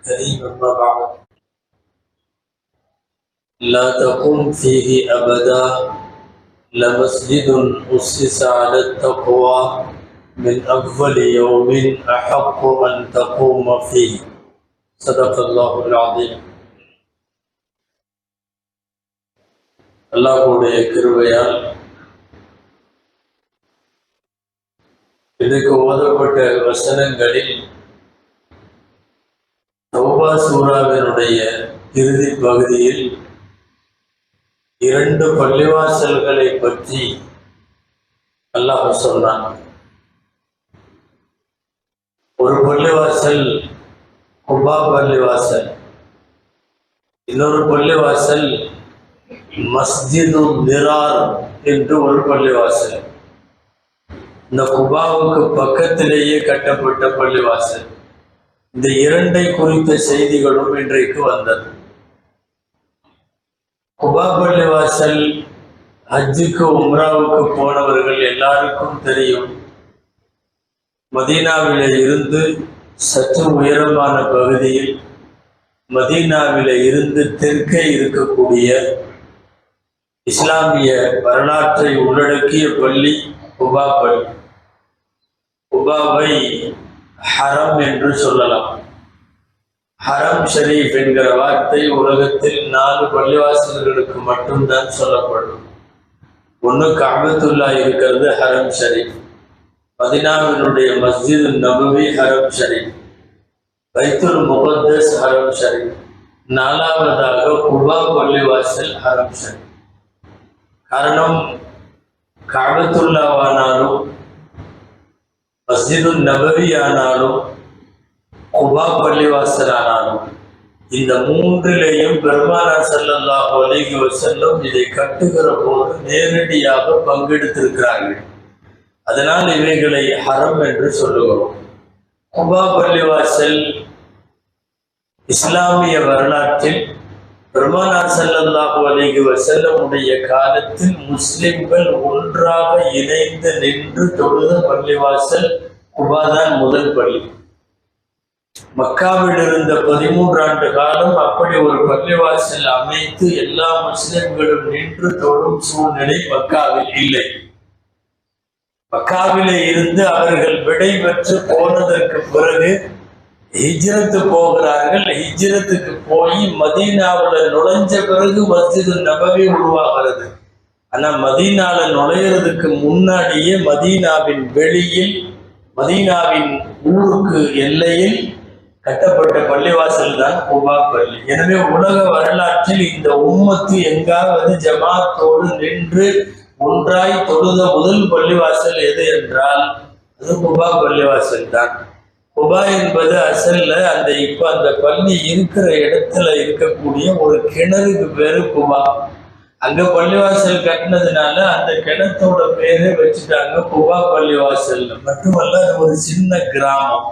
الكريم أما بعد لا تقم فيه أبدا لمسجد أسس على التقوى من أفضل يوم أحق أن تقوم فيه صدق الله العظيم அல்லாஹுடைய கிருபையால் இதுக்கு ஓதப்பட்ட வசனங்களில் தௌபா சூறாவினுடைய இறுதி பகுதியில் இரண்டு பள்ளிவாசல்களை பற்றி அல்லாஹ் சொன்னான். ஒரு பள்ளிவாசல் குபா பள்ளிவாசல். இன்னொரு பள்ளிவாசல் மஸ்ஜிது நிரார் என்று ஒரு பள்ளிவாசல். இந்த குபாவுக்கு பக்கத்திலேயே கட்டப்பட்ட பள்ளிவாசல். இந்த இரண்டை குறித்த செய்திகளும் இன்றைக்கு வந்தது. குபா பள்ளிவாசல் ஹஜ்ஜுக்கு உம்ராவுக்கு போனவர்கள் எல்லாருக்கும் தெரியும். மதீனாவில இருந்து சற்று உயரமான பகுதியில் மதீனாவில இருந்து தெற்கே இருக்கக்கூடிய இஸ்லாமிய வரலாற்றை உள்ளடக்கிய பள்ளி குபா பள்ளி. குபாவை ஹரம் என்று சொல்லலாம். ஹரம் ஷரீஃப் என்கிற வார்த்தை உலகத்தில் நாலு பள்ளிவாசல்களுக்கு மட்டும்தான் சொல்லப்படும். ஒன்று காபத்துல்லா இருக்கிறது ஹரம் ஷரீஃப் மதினாவினுடைய மஸ்ஜித் நபவி ஹரம் ஷரீஃப் பைத்துல் முகத்தஸ் ஹரம் ஷரீஃப் நாலாவதாக குபா பள்ளிவாசல் ஹரம் ஷரீஃப் காரணம் காபத்துல்லாவானாலும் மஸ்ஜிது நபவி ஆனாலும் குபா பள்ளிவாசல் ஆனாலும் இந்த மூன்றிலேயும் பெருமானார் ஸல்லல்லாஹு அலைஹி செல்லும் இதை கட்டுகிற போது நேரடியாக பங்கெடுத்திருக்கிறார்கள். அதனால் இவைகளை ஹரம் என்று சொல்லுகிறோம். குபா பள்ளிவாசல் இஸ்லாமிய வரலாற்றில் பெருமானார் செல்லல்லாஹு அலைஹி செல்லமுடைய காலத்தில் முஸ்லிம்கள் ஒன்றாக இணைந்து நின்று தொழுத பள்ளிவாசல் குபாதான் முதல் பள்ளி. மக்காவில் இருந்த பதிமூன்று ஆண்டு காலம் அப்படி ஒரு பள்ளிவாசல் அமைத்து எல்லா முஸ்லிம்களும் நின்று தொழும் சூழ்நிலை மக்காவில் இல்லை. மக்காவிலே இருந்து அவர்கள் விடை பெற்று போனதற்கு பிறகு ஹிஜ்ரத்து போகிறார்கள். ஹிஜ்ரத்துக்கு போய் மதீனாவில் நுழைஞ்ச பிறகு மஸ்ஜிது நபவி உருவாகிறது. ஆனால் மதீனால நுழையிறதுக்கு முன்னாடியே மதீனாவின் வெளியில் மதீனாவின் ஊருக்கு எல்லையில் கட்டப்பட்ட பள்ளிவாசல் தான் குபா பள்ளி. எனவே உலக வரலாற்றில் இந்த உம்மத்து எங்காவது ஜமாத்தோடு நின்று ஒன்றாய் தொழுத முதல் பள்ளிவாசல் எது என்றால் அது குபா பள்ளிவாசல் தான். குபா என்பது அசல்ல அந்த இப்ப அந்த பள்ளி இருக்கிற இடத்துல இருக்கக்கூடிய ஒரு கிணறுக்கு பேரு குபா அங்க பள்ளிவாசல் கட்டினதுனால அந்த கிணத்தோட பேரே வச்சுட்டாங்க குபா பள்ளிவாசல் மட்டுமல்ல அது ஒரு சின்ன கிராமம்.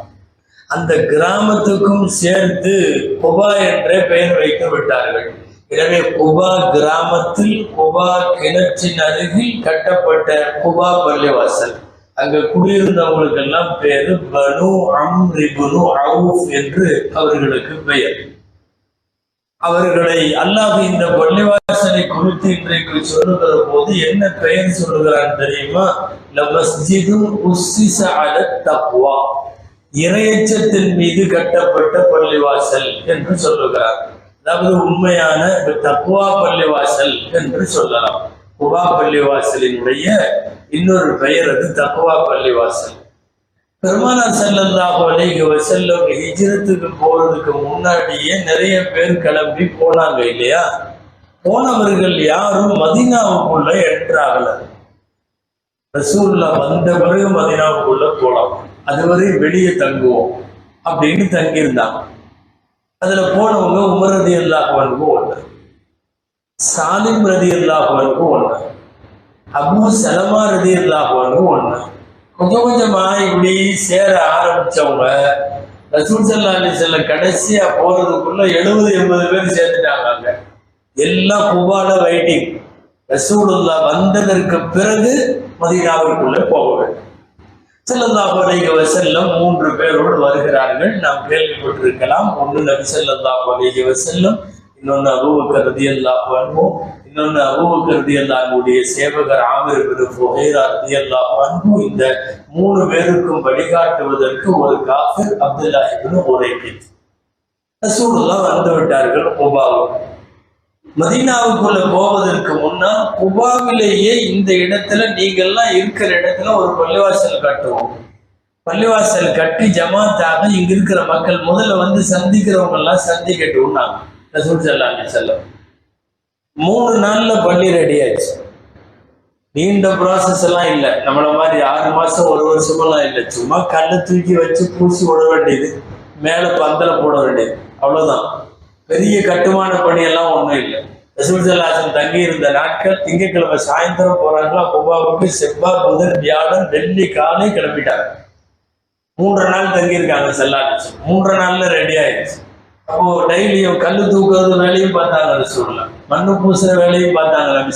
அந்த கிராமத்துக்கும் சேர்த்து குபா என்ற பெயர் வைத்து விட்டார்கள். எனவே குபா கிராமத்தில் குபா கிணற்றின் அருகில் கட்டப்பட்ட குபா பள்ளிவாசல். அங்க குடியிருந்தவங்களுக்கெல்லாம் பேரு பனு அம்ரிபுனு அவுஃப் என்று அவர்களுக்கு பெயர். அவர்களை அல்லாஹ் இந்த பள்ளிவாசலை குறித்து இன்றைக்கு சொல்லுகிற போது என்ன பெயர் சொல்லுகிறான் தெரியுமா? லமஸ்ஜிதும் உஸ்ஸிஸ அல தக்வா. இறையச்சத்தின் மீது கட்டப்பட்ட பள்ளிவாசல் என்று சொல்லுகிறார். அதாவது உண்மையான தக்குவா பள்ளிவாசல் என்று சொல்லலாம். குபா பள்ளிவாசலினுடைய இன்னொரு பெயர் அது தக்குவா பள்ளிவாசல். பெருமானார் செல்லல்லாஹு அலைஹி வசல்லம் ஹிஜ்ரத்துக்கு போறதுக்கு முன்னாடியே நிறைய பேர் கிளம்பி போனாங்க இல்லையா? போனவர்கள் யாரும் மதினாவுக்குள்ள என்ட்ராகல ரசூல்லா வந்த பிறகு மதினாவுக்குள்ள போலாம். அதுவரை வெளியே தங்குவோம் அப்படின்னு தங்கியிருந்தாங்க. அதுல போனவங்க உமர் ரதி அல்லாஹுவனுக்கு ஒண்ணு சாலிம் ரதி அல்லாஹுவனுக்கு ஒண்ணு அபு சலமா ரதி அல்லாஹுவனுக்கு ஒண்ணு. கொஞ்சம் கொஞ்சமா இப்படி சேர ஆரம்பிச்சவங்க ரசூல் சல்லா அலிசல்ல கடைசியா போறதுக்குள்ள எழுபது எண்பது பேர் சேர்த்துட்டாங்க எல்லாம் குபால வெயிட்டிங். ரசூலுல்லா வந்ததற்கு பிறகு மதீனாவிற்குள்ள போக வேண்டும். ஸல்லல்லாஹு அலைஹி மூன்று பேரோடு வருகிறார்கள். நாம் கேள்விப்பட்டிருக்கலாம். ஒன்று நபி ஸல்லல்லாஹு அலைஹி வசல்லம் இன்னொன்று அபூபக்கர் ரலியல்லாஹு அன்ஹு சேவகர் ஆமிர் பின் ஃபுஹைரா இந்த மூணு பேருக்கும் வழிகாட்டுவதற்கு ஒரு காஃபிர் அப்துல்லாஹ் இப்னு உரைக்கித் ரசூலுல்லாஹ் வந்து விட்டார்கள் குபாவுக்கு மதீனாவுக்குள்ள போவதற்கு முன்னால் குபாவிலேயே இந்த இடத்துல நீங்கள்லாம் இருக்கிற இடத்துல ஒரு பள்ளிவாசல் கட்டுவோம். பள்ளிவாசல் கட்டி ஜமாத்தாக இங்க இருக்கிற மக்கள் முதல்ல வந்து சந்திக்கிறவங்க எல்லாம் சந்திக்கட்டும்னாங்க. ரசூல் செல்லாங்க செல்லம் மூணு நாள்ல பள்ளி ரெடி ஆயிடுச்சு. நீண்ட ப்ராசஸ் எல்லாம் இல்லை. நம்மள மாதிரி ஆறு மாசம் ஒரு வருஷமெல்லாம் இல்லை. சும்மா கல்லை தூக்கி வச்சு பூசி விட வேண்டியது. மேல பந்தல போட வேண்டியது. அவ்வளவுதான். பெரிய கட்டுமான பணி எல்லாம் இல்லை. ரசூல்சல்லாசன் தங்கி இருந்த நாட்கள் திங்கட்கிழமை சாயந்தரம் போறாங்களா? குபாவுக்கு செவ்வாய் புதன் வியாழன் வெள்ளி காலை கிளம்பிட்டாங்க. மூன்று நாள் தங்கியிருக்காங்க செல்லாச்சு மூன்று நாள்ல ரெடி ஆயிடுச்சு. அப்போ டெய்லியும் கல் தூக்குறது வேலையும் பார்த்தாங்க ரசூல்ல மண்ணு பூசுற வேலையும் பார்த்தாங்க நபி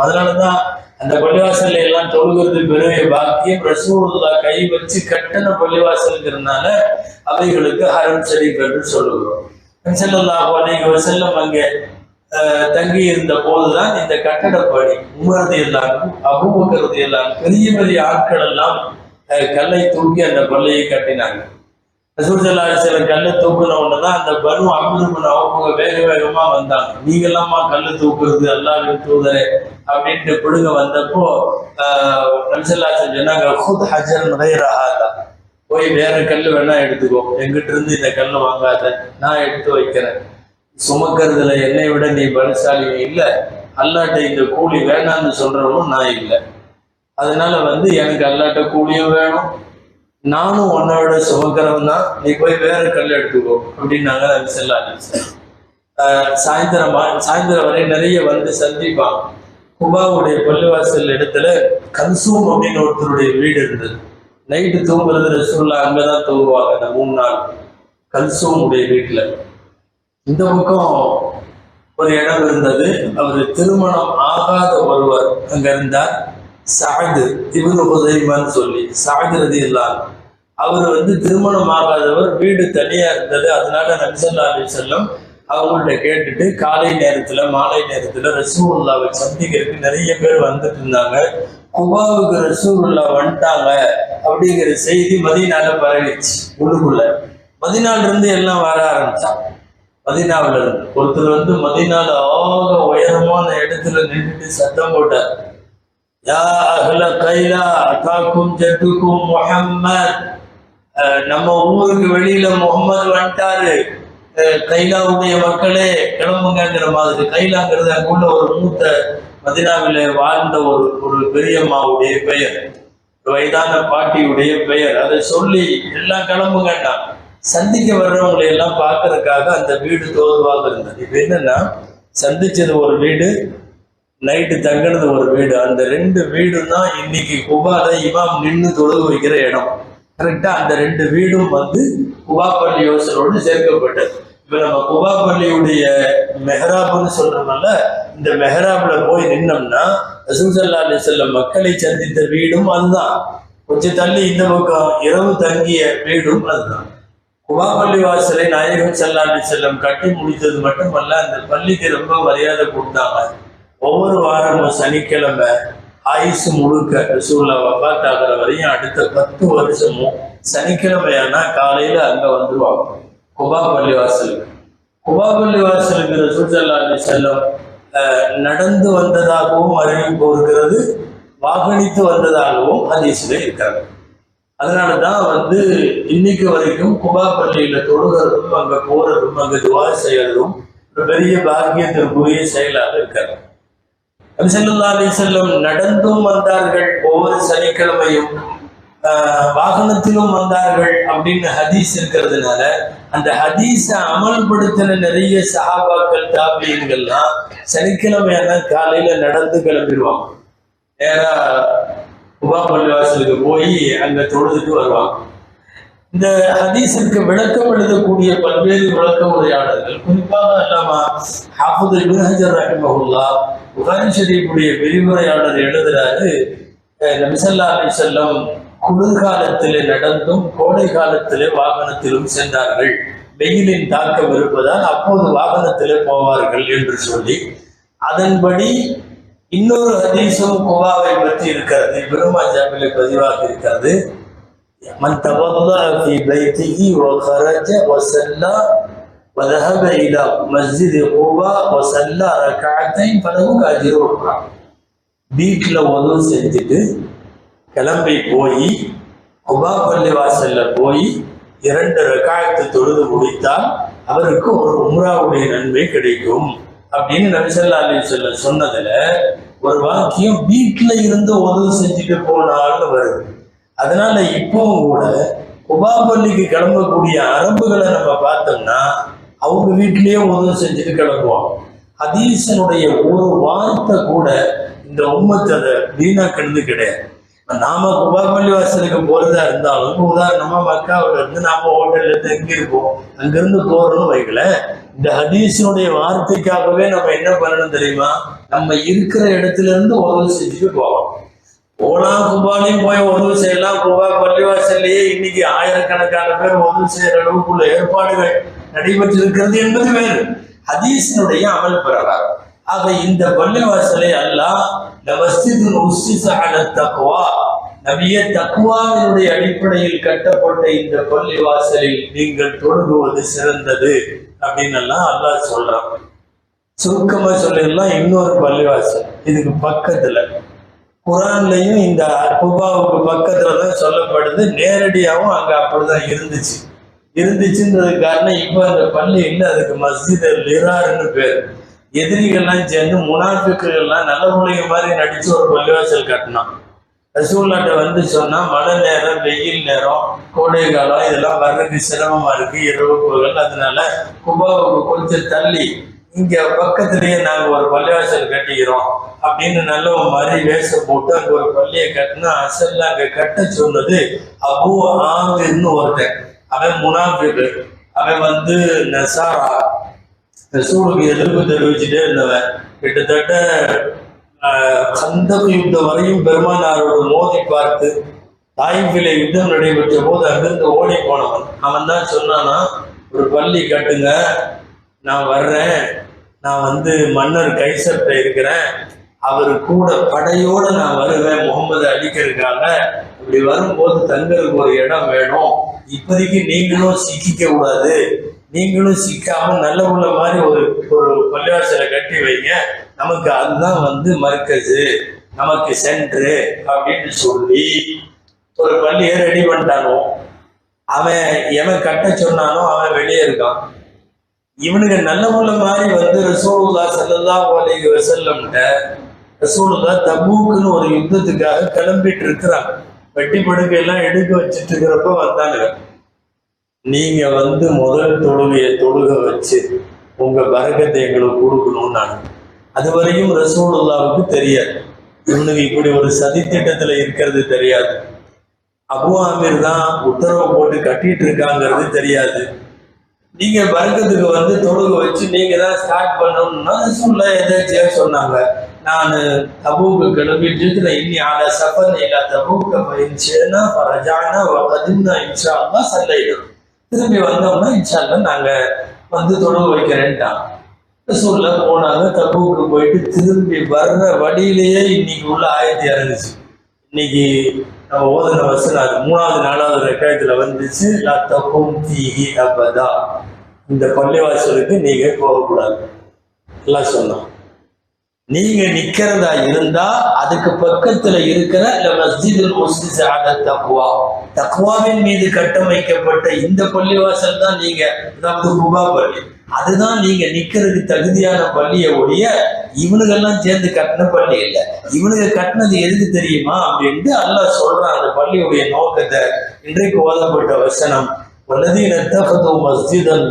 அதனாலதான் அந்த பள்ளிவாசல்ல எல்லாம் தொழுகிறது பெருமை. பாக்கியம் ரசூலுல்லா கை வச்சு கட்டண பள்ளிவாசலுங்கிறதுனால அவைகளுக்கு ஹரம் ஷரீஃப் என்று சொல்லுகிறோம் ஸல்லல்லாஹு அலைஹி வஸல்லம் அங்கே அஹ், தங்கி இருந்த போதுதான் இந்த கட்டடப்பணி உமரது எல்லாம் அபூபக்கரது எல்லாம் பெரிய பெரிய ஆட்கள் எல்லாம் அஹ், கல்லை தூக்கி அந்த கொள்ளையை கட்டினாங்க. ரசூலுல்லாஹி சில கல்லை தூக்குன உடனே தான் அந்த பனு அமிர்பன் அவங்க வேக வேகமா வந்தாங்க. நீங்க எல்லாமா கல்லு தூக்குறது அல்லாஹ்வின் தூதரே அப்படின்ட்டு கொடுங்க வந்தப்போ ஆஹ், சொன்னாங்க ஹுத் ஹஜர் நகைரஹாதா போய் வேற கல்லு வேணா எடுத்துக்கோ. எங்கிட்ட இருந்து இந்த கல்லு வாங்காத. நான் எடுத்து வைக்கிறேன். சுமக்கிறதுல என்னை விட நீ பலசாலி இல்ல. அல்லாட்ட இந்த கூலி வேணாம்னு சொல்றவனும் நான் இல்லை. அதனால வந்து எனக்கு அல்லாட்ட கூலியும் வேணும். நானும் உன்னோட சுபகரம் தான். நீ போய் வேற கல் எடுத்துக்கோ அப்படின்னாங்க அது ஸல்லல்லாஹு அலைஹி சாயந்தரம் சாயந்தரம் வரை நிறைய வந்து சந்திப்பான். குபாவுடைய பள்ளிவாசல் இடத்துல கன்சூம் அப்படின்னு ஒருத்தருடைய வீடு இருந்தது. நைட்டு தூங்குறது ரசூல்லா அங்கதான் தூங்குவாங்க அந்த மூணு நாள். கல்சூம் உடைய வீட்டுல. இந்த பக்கம் ஒரு இடம் இருந்தது. அவர் திருமணம் ஆகாத ஒருவர் அங்க இருந்தார். சாது இவரு உதயமான்னு சொல்லி சாது ரதி அவர் வந்து திருமணம் ஆகாதவர் வீடு தனியா இருந்தது. அதனால நபிசல்லா அலி செல்லம் அவங்கள்ட்ட கேட்டுட்டு காலை நேரத்துல மாலை நேரத்துல ரசூல்லாவை சந்திக்கிறதுக்கு நிறைய பேர் வந்துட்டு இருந்தாங்க. குபாவுக்கு ரசூல்லா வந்துட்டாங்க அப்படிங்கிற செய்தி மதினால பரவிச்சு உள்ளுக்குள்ள. மதினால இருந்து எல்லாம் வர ஆரம்பிச்சாங்க. மதினாவில இருந்து ஒருத்தர் வந்து மதினால ஆக உயரமான இடத்துல நின்றுட்டு சத்தம் போட்டார். நம்ம ஊருக்கு வெளியில முகமது வந்துட்டாரு கைலாவுடைய மக்களே கிளம்புங்கிற மாதிரி கைலாங்கிறது அங்குள்ள ஒரு மூத்த மதினாவில வாழ்ந்த ஒரு ஒரு பெரியம்மாவுடைய பெயர் வயதான பாட்டியுடைய பெயர் அதை சொல்லி எல்லாம் கிளம்புங்கண்ணா சந்திக்க வர்றவங்களை எல்லாம் பார்க்கறதுக்காக அந்த வீடு தோதுவாக இருந்தது இப்ப என்னன்னா சந்திச்சது ஒரு வீடு நைட்டு தங்கினது ஒரு வீடு. அந்த ரெண்டு வீடும் தான் இன்னைக்கு குபால இமாம் நின்று தொழுது வைக்கிற இடம். கரெக்டா அந்த ரெண்டு வீடும் வந்து குபா பள்ளி யோசனோடு சேர்க்கப்பட்டது. இப்ப நம்ம குபா பள்ளியுடைய மெஹராப்னு சொல்றோம்ல இந்த மெஹராப்ல போய் நின்னோம்னா ரசூசல்லா அலி செல்லம் மக்களை சந்தித்த வீடும் அதுதான். கொஞ்சம் தள்ளி இந்த பக்கம் இரவு தங்கிய வீடும் அதுதான். குபா வாசலை நாயகம் செல்லாண்டி செல்லம் கட்டி முடித்தது மட்டுமல்ல அந்த பள்ளிக்கு ரொம்ப மரியாதை கொடுத்தாங்க. ஒவ்வொரு வாரமும் சனிக்கிழமை ஆயுசு முழுக்க ரசூல்லா வபாத் ஆகிற வரையும் அடுத்த பத்து வருஷமும் சனிக்கிழமையானா காலையில் அங்கே வந்துருவாங்க. குபா பள்ளி வாசலுக்கு குபா பள்ளி வாசலுக்கு அலி செல்லம் நடந்து வந்ததாகவும் அறிவிப்பு இருக்கிறது வாகனித்து வந்ததாகவும் ஹதீஸில் இருக்காங்க அதனால தான் வந்து இன்னைக்கு வரைக்கும் குபா பள்ளியில தொழுகிறதும் அங்கே போகிறதும் அங்கே துவா செய்யறதும் ஒரு பெரிய பாக்கியத்திற்குரிய செயலாக இருக்காங்க செல்லல்லா அலி செல்லம் நடந்தும் வந்தார்கள் ஒவ்வொரு சனிக்கிழமையும் ஆஹ், வாகனத்திலும் வந்தார்கள் அப்படின்னு ஹதீஸ் இருக்கிறதுனால அந்த ஹதீஸை அமல்படுத்தின நிறைய சஹாபாக்கள் தாபியங்கள்லாம் சனிக்கிழமையான காலையில நடந்து கிளம்பிடுவாங்க. நேரா உபா பள்ளிவாசலுக்கு போய் அங்க தொழுதுட்டு வருவாங்க. இந்த ஹதீஸுக்கு விளக்கம் எழுதக்கூடிய பல்வேறு விளக்க உரையாளர்கள் குறிப்பாக அல்லாமா ஹாஃபுது இப்னு ஹஜர் ரஹிமஹுல்லா புகாரி ஷரீஃபுடைய விரிவுரையாளர் எழுதுறாரு நபிசல்லாமை செல்லம் குளிர்காலத்திலே நடந்தும் கோடை காலத்திலே வாகனத்திலும் சென்றார்கள். வெயிலின் தாக்கம் இருப்பதால் அப்போது வாகனத்திலே போவார்கள் என்று சொல்லி அதன்படி இன்னொரு ஹதீஸும் குவாவை பற்றி இருக்கிறது. பெருமா ஜாமிலே பதிவாக இருக்கிறது மன் தவல்லா ஃபி பைத்திஹி வ وذهب الى مسجد قباء وصلى ركعتين فله اجر اخرى வீட்டில் உதவு செஞ்சுட்டு கிளம்பி போய் குபா பள்ளி வாசல்ல போய் இரண்டு ரக்காயத்து தொழுது முடித்தால் அவருக்கு ஒரு உம்ராவுடைய நன்மை கிடைக்கும் அப்படின்னு நபிசல்லா அலி சொல்ல சொன்னதுல ஒரு வாக்கியம் வீட்டுல இருந்து உதவு செஞ்சுட்டு போனால்னு வருது அதனால இப்பவும் கூட குபா பள்ளிக்கு கிளம்பக்கூடிய அரபுகளை நம்ம பார்த்தோம்னா அவங்க வீட்டிலேயே உதவி செஞ்சுட்டு கிளம்புவாங்க ஹதீசனுடைய ஒரு வார்த்தை கூட இந்த உம்மத்தை அதை வீணாக்கிறது கிடையாது. நாம குபா வாசலுக்கு போறதா இருந்தாலும் இப்ப உதாரணமா மக்காவுல இருந்து நாம ஹோட்டல்ல தங்கி இருக்கோம் அங்கிருந்து போறோம்னு வைக்கல இந்த ஹதீஸினுடைய வார்த்தைக்காகவே நம்ம என்ன பண்ணணும் தெரியுமா? நம்ம இருக்கிற இடத்துல இருந்து உதவி செஞ்சுட்டு போவோம் ஓலா குபாலையும் போய் உதவி செய்யலாம். குபா பள்ளிவாசல்லையே இன்னைக்கு ஆயிரக்கணக்கான பேர் உதவி செய்யற அளவுக்குள்ள ஏற்பாடுகள் நடைபெற்றிருக்கிறது என்பது வேறு. ஹதீஸினுடைய அமல் பெறலாம் ஆக இந்த பள்ளிவாசலை அல்லாஹ் லமஸ்ஜிதுல் உஸ்ஸிஸ தக்குவாவினுடைய நபிய அடிப்படையில் கட்டப்பட்ட இந்த பள்ளிவாசலில் நீங்கள் தொழுகுவது சிறந்தது அப்படின்னு எல்லாம் அல்லாஹ் சொல்றான். சுருக்கமா சொல்லிடலாம். இன்னொரு பள்ளிவாசல். இதுக்கு பக்கத்துல. குரான்லையும் இந்த குபாவுக்கு பக்கத்துல தான் சொல்லப்படுது. நேரடியாகவும் அங்க அப்படிதான் இருந்துச்சு. இருந்துச்சுன்றது காரணம் இப்போ அந்த பள்ளி இல்லை அதுக்கு மஸ்ஜித் லிராருன்னு பேர். எதிரிகள்லாம் சேர்ந்து முனாஃபிக்குகள்லாம் நல்ல பிள்ளைங்க மாதிரி நடிச்சு ஒரு பள்ளிவாசல் கட்டினான். ரசூல்லாட்ட வந்து சொன்னா மழை நேரம் வெயில் நேரம் கோடை காலம் இதெல்லாம் வர்றதுக்கு சிரமமா இருக்கு இரவு பகல். அதனால குபாவுக்கு கொஞ்சம் தள்ளி இங்க பக்கத்துலேயே நாங்க ஒரு பள்ளிவாசல் கட்டிக்கிறோம். அப்படின்னு நல்ல மாதிரி வேஷம் போட்டு அங்க ஒரு பள்ளியை கட்டினா அசல்ல அங்க கட்ட சொன்னது அபு ஆமிர்னு ஒருத்தன். அவன் முனாஃபிக்கு. அவன் வந்து நசாரா. ரசூலுக்கு எதிர்ப்பு தெரிவிச்சுட்டே இருந்தவன். கிட்டத்தட்ட ஆஹ், யுத்தம் வரையும் பெருமானாரோட மோதி பார்த்து தாய்ப்பில யுத்தம் நடைபெற்ற போது அங்கிருந்து ஓடி போனவன். அவன் தான் சொன்னானா ஒரு பள்ளி கட்டுங்க. நான் வர்றேன். நான் வந்து மன்னர் கைசர்ட்ட இருக்கிறேன். அவர் கூட படையோட நான் வருவேன். முகமது அடிக்கிறதுக்காக இப்படி வரும்போது தங்களுக்கு ஒரு இடம் வேணும். இப்போதைக்கு நீங்களும் சிக்கிக்க கூடாது. நீங்களும் சிக்காம நல்ல உள்ள மாதிரி ஒரு ஒரு பள்ளிவாசலை கட்டி வைங்க. நமக்கு அதுதான் வந்து மர்க்கஸு நமக்கு சென்ட்ரு அப்படின்னு சொல்லி ஒரு பள்ளியை ரெடி பண்ணிட்டானோ? அவன் எவன் கட்ட சொன்னானோ அவன் வெளியே இருக்கான். இவனுக்கு நல்ல உள்ள மாதிரி வந்து ரசூலுல்லா செல்லல்லா அலைஹி வஸல்லம்ட்ட ரசூலுல்லா தபூக்குன்னு ஒரு யுத்தத்துக்காக கிளம்பிட்டு இருக்கிறாங்க வெட்டி படுக்கையெல்லாம் எடுக்க வச்சுட்டு இருக்கிறப்ப வந்தாங்க. நீங்க வந்து முதல் தொழுகையை தொழுக வச்சு உங்க பரக்கத்தை எங்களுக்கு கொடுக்கணும்னு நான் அது வரையும் ரசூலுல்லாவுக்கு தெரியாது. இவனுக்கு இப்படி ஒரு சதி திட்டத்துல இருக்கிறது தெரியாது. அபு ஆமீர் தான் உத்தரவு போட்டு கட்டிட்டு இருக்காங்கிறது தெரியாது. நீங்க பரக்கத்துக்கு வந்து தொழுக வச்சு நீங்க தான் ஸ்டார்ட் பண்ணணும்னா ரசூல்லா எதாச்சியா சொன்னாங்க. நான் தபூக்கு கிளம்பிட்டு இருக்கிறேன் இன்னி ஆட சஃபர் இல்ல தபூக்க பயிற்சினா பரஜானா வகதின்னா இன்ஷா அல்லா சல்லையிடும் திரும்பி வந்தோம்னா இன்ஷா அல்லா நாங்க வந்து தொழுக வைக்கிறேன்ட்டான். ரசூல்ல போனாங்க தபூக்கு போயிட்டு திரும்பி வர்ற வழியிலேயே இன்னைக்கு உள்ள ஆயத்தி இறங்குச்சு. இன்னைக்கு நம்ம ஓதுன வசனம் அது மூணாவது நாலாவது ரெக்காயத்துல வந்துச்சு லா தப்பும் தீஹி அபதா. இந்த பள்ளிவாசலுக்கு நீங்க போகக்கூடாது. எல்லாம் சொன்னோம் நீங்க நிக்கிறதா இருந்தா அதுக்கு பக்கத்துல இருக்கிற தக்குவா தக்குவாவின் தக்வாவின் மீது கட்டமைக்கப்பட்ட இந்த பள்ளிவாசல் தான் நீங்க அதாவது குபா பள்ளி. அதுதான் நீங்க நிக்கிறதுக்கு தகுதியான பள்ளியை ஒழிய இவனுங்கெல்லாம் சேர்ந்து கட்டின பள்ளி இல்லை. இவனுங்க கட்டினது எதுக்கு தெரியுமா அப்படின்ட்டு அல்லாஹ் சொல்றான் அந்த பள்ளியுடைய நோக்கத்தை. இன்றைக்கு ஓதப்பட்ட வசனம் வல்லதீன தகது மஸ்ஜிதன்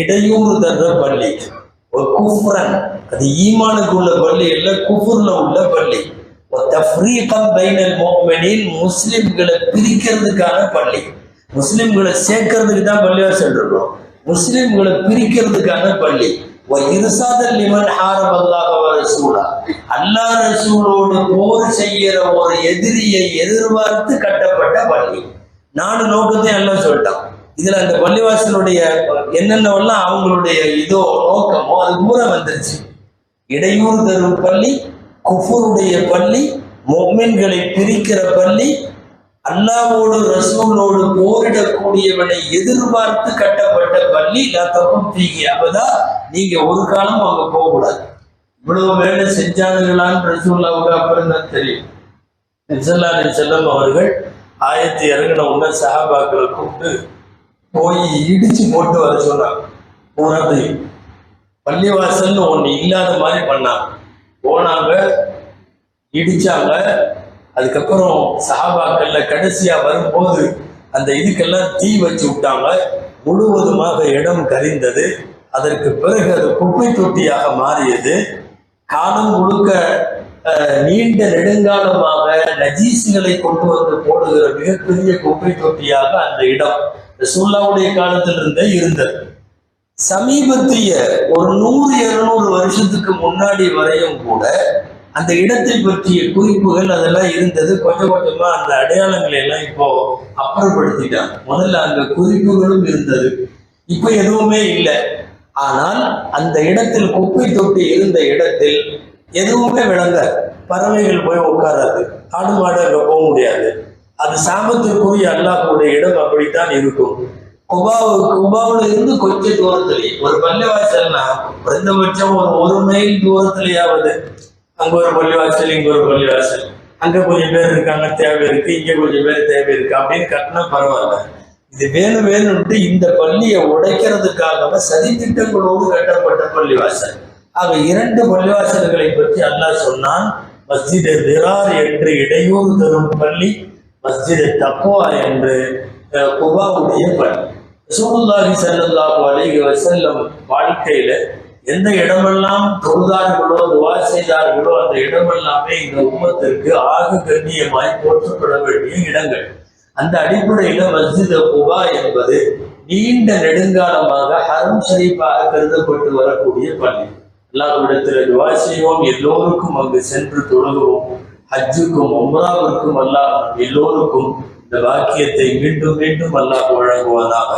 இடையூறு தர்ற பள்ளி. குஃப்ரன். அது ஈமானுக்கு உள்ள பள்ளி இல்ல குஃபுர்ல உள்ள பள்ளி. தஃப்ரீகம் பைனல் முஃமினீன் முஸ்லிம்களை பிரிக்கிறதுக்கான பள்ளி. முஸ்லிம்களை சேர்க்கறதுக்கு தான் பள்ளியாக இருக்கிறோம் முஸ்லிம்களை பிரிக்கிறதுக்கான பள்ளி. இருசாதல் லிமன் ஹாரம் அல்லாஹ் ரசூலா. அல்லா ரசூலோடு போர் செய்யற ஒரு எதிரியை எதிர்பார்த்து கட்டப்பட்ட பள்ளி. நாலு நோக்கத்தையும் எல்லாம் சொல்லிட்டான். இதுல அந்த பள்ளிவாசலுடைய என்னென்னவெல்லாம் அவங்களுடைய இதோ நோக்கமோ அது பூரா வந்துருச்சு. இடையூறு தரும் பள்ளி குஃபூருடைய பள்ளி மொம்மின்களை பிரிக்கிற பள்ளி அல்லாவோடு ரசூலோடு போரிடக்கூடியவனை எதிர்பார்த்து கட்டப்பட்ட பள்ளி தப்பும் தீங்கி அப்பதான் நீங்க ஒரு காலம் அங்க போகக்கூடாது. இவ்வளவு வேலை செஞ்சானுங்களான்னு ரசூல்லாவுக்கு அப்புறம் தான் தெரியும். நிசல்லா செல்லம் அவர்கள் ஆயிரத்தி இறங்கின உடனே சஹாபாக்களை கூப்பிட்டு போய் இடிச்சு போட்டு வர சொன்னான் பூராத்தையும் பள்ளிவாசல்னு ஒன்று இல்லாத மாதிரி பண்ணான் போனாங்க இடிச்சாங்க. அதுக்கப்புறம் சஹாபாக்கள்ல கடைசியா வரும்போது அந்த இதுக்கெல்லாம் தீ வச்சு விட்டாங்க. முழுவதுமாக இடம் கரிந்தது. அதற்கு பிறகு அது குப்பை தொட்டியாக மாறியது. காலம் முழுக்க நீண்ட நெடுங்காலமாக நஜீசுகளை கொண்டு வந்து போடுகிற மிகப்பெரிய குப்பை தொட்டியாக அந்த இடம் ரசூல்லாவுடைய காலத்திலிருந்தே இருந்தது. சமீபத்திய ஒரு நூறு இருநூறு வருஷத்துக்கு முன்னாடி வரையும் கூட அந்த இடத்தை பற்றிய குறிப்புகள் அதெல்லாம் இருந்தது. கொஞ்சம் கொஞ்சமா அந்த அடையாளங்களை எல்லாம் இப்போ அப்புறப்படுத்திட்டாங்க. முதல்ல அந்த குறிப்புகளும் இருந்தது. இப்போ எதுவுமே இல்லை. ஆனால் அந்த இடத்தில் குப்பை தொட்டி இருந்த இடத்தில் எதுவுமே விளங்க. பறவைகள் போய் உட்காராது. ஆடு மாடு அங்கே போக முடியாது. அது சாபத்திற்குரிய அல்லாஹுடைய இடம் அப்படித்தான் இருக்கும். குபாவுக்கு குபாவுல இருந்து கொஞ்சம் தூரத்திலே ஒரு பள்ளிவாசல்னா குறைந்தபட்சம் ஒரு ஒரு மைல் தூரத்திலேயாவது அங்க ஒரு பள்ளிவாசல் இங்க ஒரு பள்ளிவாசல். அங்க கொஞ்சம் பேர் இருக்காங்க தேவை இருக்கு இங்க கொஞ்சம் பேர் தேவை இருக்கு அப்படின்னு கட்டினா பரவாயில்ல. இது வேணும் வேணும்ட்டு இந்த பள்ளியை உடைக்கிறதுக்காக சதித்திட்டங்களோடு கட்டப்பட்ட பள்ளிவாசல். ஆக இரண்டு பள்ளிவாசல்களை பற்றி அல்லாஹ் சொன்னான் மஸ்ஜித் திரார் என்று இடையூறு தரும் பள்ளி மஸ்ஜிது தக்குவா என்று குபாவுடைய பள்ளி ரசூலுல்லாஹி ஸல்லல்லாஹு அலைஹி வஸல்லம் வாழ்க்கையில எந்த இடமெல்லாம் தொழுதார்களோ துவா செய்தார்களோ அந்த இடமெல்லாமே இந்த உம்மத்திற்கு ஆக கண்ணியமாய் போற்றப்பட வேண்டிய இடங்கள். அந்த அடிப்படையில மஸ்ஜித் குபா என்பது நீண்ட நெடுங்காலமாக ஹரம் ஷரீஃபாக கருதப்பட்டு வரக்கூடிய பள்ளி அல்லாஹ்விடத்தில் துவா செய்வோம் எல்லோருக்கும் அங்கு சென்று தொடங்குவோம் ஹஜ்ஜுக்கும் உம்ராவிற்கும் அல்லாஹ் எல்லோருக்கும் இந்த வாக்கியத்தை மீண்டும் மீண்டும் அல்லாஹ் வழங்குவதாக.